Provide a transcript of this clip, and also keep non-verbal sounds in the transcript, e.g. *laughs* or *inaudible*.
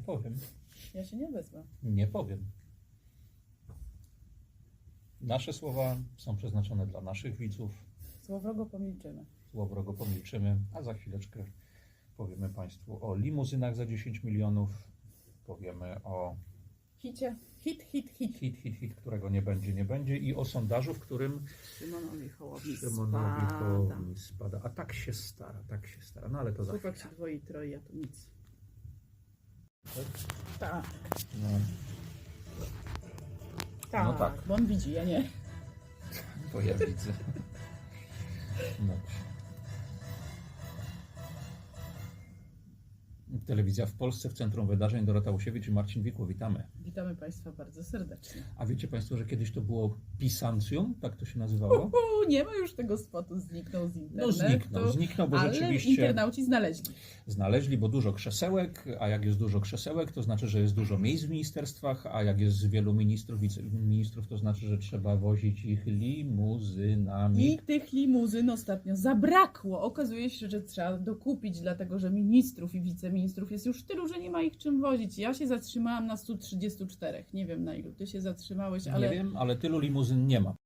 powiem. Ja się nie wezmę. Nie powiem. Nasze słowa są przeznaczone dla naszych widzów. Słowrogo pomilczymy. Słowrogo pomilczymy, a za chwileczkę powiemy Państwu o limuzynach za 10 milionów. Powiemy o Hicie, hit, hit, hit. hit, hit, hit, którego nie będzie, nie będzie i o sondażu, w którym Szymonowi Hołowi Szymonowi spada. Hołowni spada. A tak się stara, tak się stara. No ale to za Chłopak chwilę. się dwoi, ja to nic. Tak? Tak, No, tak, No tak. bo on widzi, ja nie. to ja widzę. No. *laughs* Telewizja w Polsce w Centrum Wydarzeń Dorota Łusiewicz i Marcin Wikło. Witamy. Witamy Państwa bardzo serdecznie. A wiecie Państwo, że kiedyś to było Pisancjum? Tak to się nazywało? U, nie ma już tego spotu, zniknął z No internetu. zniknął, zniknął, bo ale rzeczywiście internauci znaleźli. znaleźli, bo dużo krzesełek, a jak jest dużo krzesełek, to znaczy, że jest dużo miejsc w ministerstwach, a jak jest wielu ministrów, wiceministrów, to znaczy, że trzeba wozić ich limuzynami. I tych limuzyn ostatnio zabrakło. Okazuje się, że trzeba dokupić, dlatego że ministrów i wiceministrów jest już tylu, że nie ma ich czym wozić. Ja się zatrzymałam na 134. Nie wiem na ilu ty się zatrzymałeś, ale Nie wiem, ale tylu limuzyn nie ma.